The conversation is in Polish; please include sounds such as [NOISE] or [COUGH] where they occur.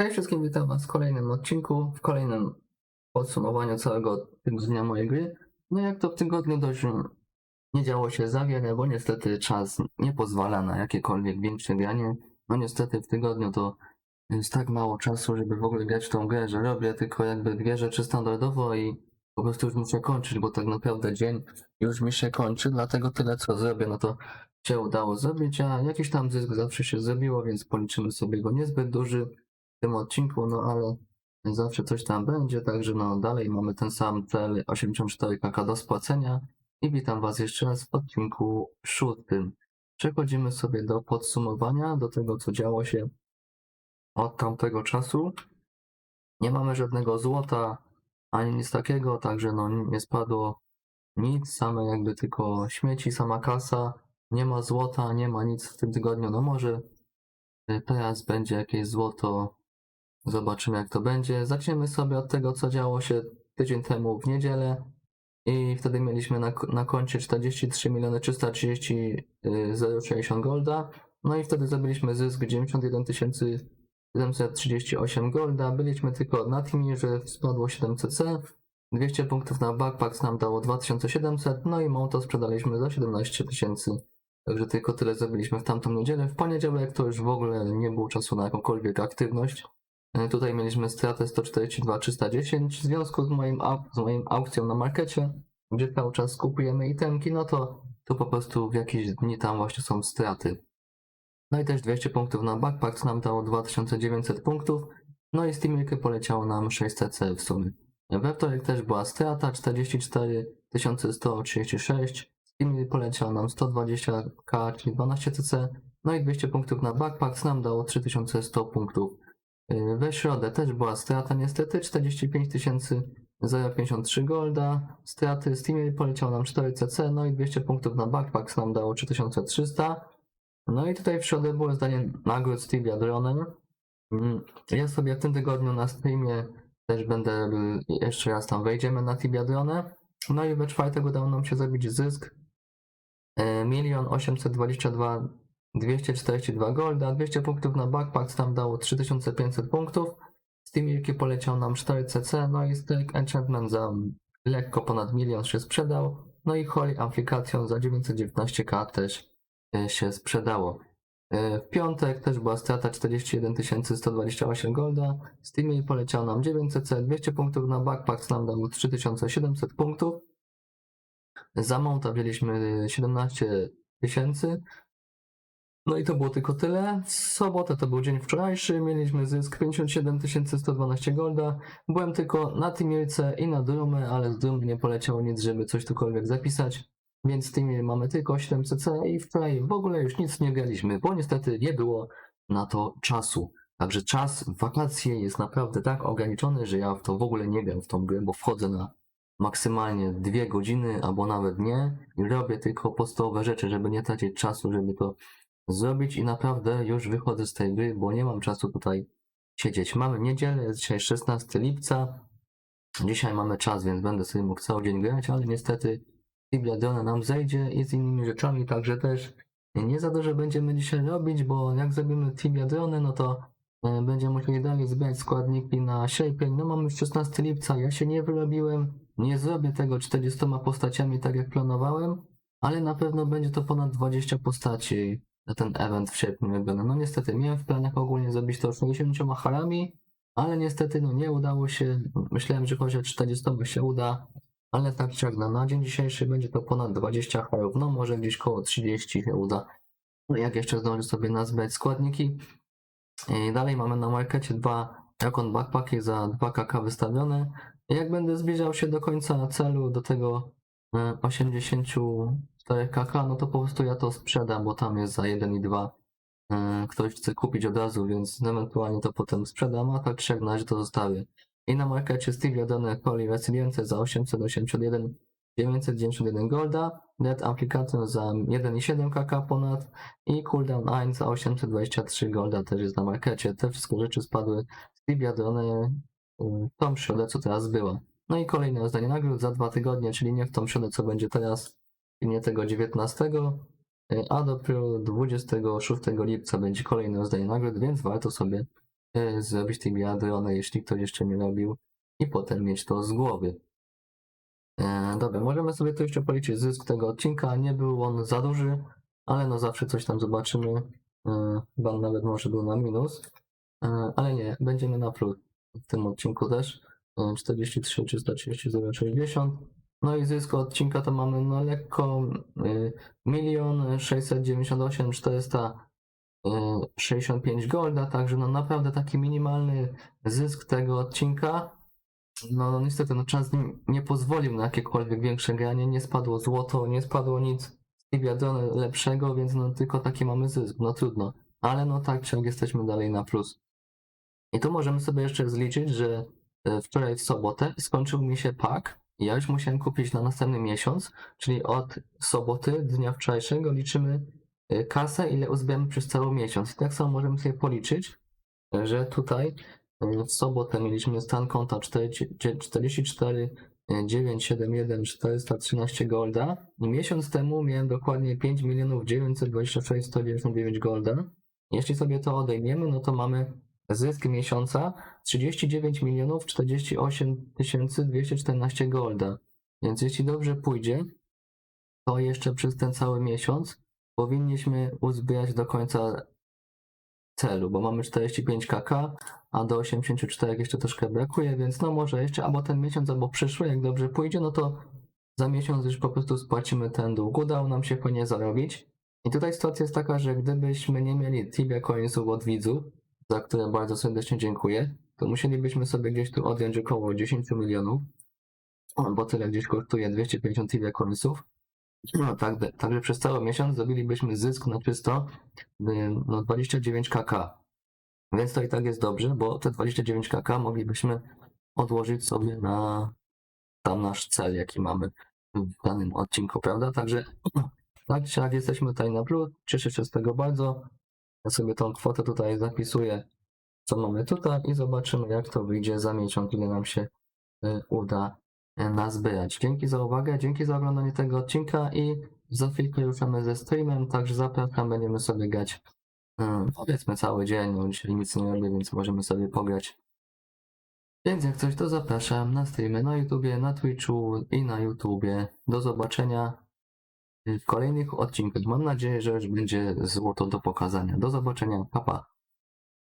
Cześć wszystkim, witam was w kolejnym odcinku, w kolejnym podsumowaniu całego tygodnia mojej gry. No jak to w tygodniu dość nie działo się za wiele, bo niestety czas nie pozwala na jakiekolwiek większe granie. No niestety w tygodniu to jest tak mało czasu, żeby w ogóle grać tą grę, że robię tylko jakby dwie rzeczy standardowo i po prostu już muszę kończyć, bo tak naprawdę dzień już mi się kończy, dlatego tyle co zrobię, no to się udało zrobić, a jakiś tam zysk zawsze się zrobiło, więc policzymy sobie go niezbyt duży tym odcinku, no ale zawsze coś tam będzie, także no dalej mamy ten sam cel 84 kk do spłacenia i witam Was jeszcze raz w odcinku szóstym. Przechodzimy sobie do podsumowania, do tego co działo się od tamtego czasu. Nie mamy żadnego złota, ani nic takiego, także no nie spadło nic, same jakby tylko śmieci, sama kasa, nie ma złota, nie ma nic w tym tygodniu, no może y, teraz będzie jakieś złoto, zobaczymy jak to będzie. Zaczniemy sobie od tego, co działo się tydzień temu w niedzielę i wtedy mieliśmy na, na koncie 43 miliony 330 y, 060 golda, no i wtedy zrobiliśmy zysk 91 738 golda, byliśmy tylko na teamie, że spadło 700C, 200 punktów na backpacks nam dało 2700, no i moto sprzedaliśmy za 17 tysięcy. Także tylko tyle zrobiliśmy w tamtą niedzielę. W poniedziałek to już w ogóle nie było czasu na jakąkolwiek aktywność. Tutaj mieliśmy stratę 142 310 w związku z moim, z moim aukcją na markecie, gdzie cały czas kupujemy itemki, no to, to po prostu w jakieś dni tam właśnie są straty. No i też 200 punktów na backpacks nam dało 2900 punktów, no i z Teamilky poleciało nam 600 C w sumie. We wtorek też była strata 44 136, z Teamil poleciał nam 120k, czyli 12 CC, no i 200 punktów na backpacks nam dało 3100 punktów. Yy, We środę też była strata niestety 45 053 golda, straty z Teamil poleciał nam 4 CC, no i 200 punktów na backpacks nam dało 3300. No i tutaj w środę było zdanie nagród Stevia Dronem. Mm, Ja sobie w tym tygodniu na streamie też będę robił, jeszcze raz tam wejdziemy na Tibia Drone. No i we czwartek udało nam się zrobić zysk. E, Milion 822 242 golda, 200 punktów na backpacks tam dało 3500 punktów. Steam Milky poleciał nam 4 CC, no i Steak Enchantment za lekko ponad milion się sprzedał. No i Holy Application za 919k też e, się sprzedało. E, W piątek też była strata 41 128 golda. Steamie poleciał nam 900 C, 200 punktów na backpacks nam dało 3700 punktów. Za monta wzięliśmy 17 tysięcy. No i to było tylko tyle. W sobotę to był dzień wczorajszy, mieliśmy zysk 57 112 golda. Byłem tylko na Teamilce i na Drumę, ale z Drumy nie poleciało nic, żeby coś tukolwiek zapisać. Więc w Teamie mamy tylko 700 C i wczoraj w ogóle już nic nie graliśmy, bo niestety nie było na to czasu. Także czas w wakacje jest naprawdę tak ograniczony, że ja w to w ogóle nie gram w tą grę, bo wchodzę na maksymalnie dwie godziny albo nawet nie i robię tylko podstawowe rzeczy, żeby nie tracić czasu, żeby to zrobić i naprawdę już wychodzę z tej gry, bo nie mam czasu tutaj siedzieć. Mamy niedzielę, jest dzisiaj 16 lipca. Dzisiaj mamy czas, więc będę sobie mógł cały dzień grać, ale niestety Biblia Drona nam zejdzie i z innymi rzeczami, także też nie za dużo będziemy dzisiaj robić, bo jak zrobimy Tibia Drony, no to e, będziemy musieli dalej zbierać składniki na sierpień. No mamy już 16 lipca, ja się nie wyrobiłem, nie zrobię tego 40 postaciami tak jak planowałem, ale na pewno będzie to ponad 20 postaci na ten event w sierpniu robiony. No niestety miałem w planach ogólnie zrobić to 60 harami, ale niestety no nie udało się. Myślałem, że chociaż 40 się uda, ale tak jak na, na dzień dzisiejszy będzie to ponad 20 harów, no może gdzieś koło 30 się uda. No jak jeszcze zdążę sobie nazbierać składniki. I dalej mamy na markecie dwa Rakon Backpacki za 2 kk wystawione. Jak będę zbliżał się do końca celu, do tego 84 kk, no to po prostu ja to sprzedam, bo tam jest za 1 i 2. E, Ktoś chce kupić od razu, więc ewentualnie to potem sprzedam, a tak czy jak na razie to zostawię. I na markecie Stevia Donner Poli Resilience za 881 991 golda, Net Application za 1,7 kk ponad i Cooldown 1 za 823 golda też jest na markecie. Te wszystkie rzeczy spadły z Donner w tą środę, co teraz była. No i kolejne rozdanie nagród za dwa tygodnie, czyli nie w tą środę, co będzie teraz, nie tego 19, y, a dopiero 26 lipca będzie kolejne rozdanie nagród, więc warto sobie e, zrobić Tibia Drone, jeśli ktoś jeszcze nie robił i potem mieć to z głowy. E, dobra, możemy sobie tu jeszcze policzyć zysk tego odcinka. Nie był on za duży, ale no zawsze coś tam zobaczymy. E, chyba nawet może był na minus. E, ale nie, będziemy na plus w tym odcinku też. E, 43, 330, 060. No i zysk odcinka to mamy no lekko y, milion 698 465 golda, także no naprawdę taki minimalny zysk tego odcinka. No, no niestety no czas nie, pozwolił na jakiekolwiek większe granie, nie spadło złoto, nie spadło nic stwierdzone lepszego, więc no tylko taki mamy zysk, no trudno. Ale no tak czy jesteśmy dalej na plus. I tu możemy sobie jeszcze zliczyć, że wczoraj w sobotę skończył mi się pak ja już musiałem kupić na następny miesiąc, czyli od soboty, dnia wczorajszego liczymy e, kasę, ile uzbieramy przez cały miesiąc. I tak samo możemy sobie policzyć, e, że tutaj e, w sobotę mieliśmy stan konta 40 44 e, 971 413 golda miesiąc temu miałem dokładnie 5 milionów 926 199 golda. Jeśli sobie to odejmiemy, no to mamy zysk miesiąca 39 milionów 48 214 golda. Więc jeśli dobrze pójdzie, to jeszcze przez ten cały miesiąc powinniśmy uzbierać do końca celu, bo mamy 45 kk, a do 84 jeszcze troszkę brakuje, więc no może jeszcze albo ten miesiąc, albo przyszły, jak dobrze pójdzie, no to za miesiąc już po prostu spłacimy ten dług. Udało nam się fajnie zarobić. I tutaj sytuacja jest taka, że gdybyśmy nie mieli Tibia Coinsów od widzów, za które bardzo serdecznie dziękuję, to musielibyśmy sobie gdzieś tu odjąć około 10 milionów, bo tyle gdzieś kosztuje 250 Tibia Coinsów. No tak, także przez cały miesiąc zrobilibyśmy zysk na czysto no 29 kk. Więc to i tak jest dobrze, bo te 29 kk moglibyśmy odłożyć sobie na tam nasz cel, jaki mamy w danym odcinku, prawda? Także [CLEARS THROAT] tak czy jesteśmy tutaj na plus, cieszę się z tego bardzo. Ja sobie tą kwotę tutaj zapisuję, co mamy tutaj i zobaczymy, jak to wyjdzie za miesiąc, ile nam się y, uda y, nazbierać. Dzięki za uwagę, dzięki za oglądanie tego odcinka i za chwilkę ruszamy ze streamem, także zapraszam, będziemy sobie grać y, powiedzmy cały dzień, no dzisiaj nic nie robię, więc możemy sobie pograć. Więc jak coś, to zapraszam na streamy na YouTubie, na Twitchu i na YouTubie. Do zobaczenia w kolejnych odcinkach. Mam nadzieję, że już będzie złoto do pokazania. Do zobaczenia. Pa, pa.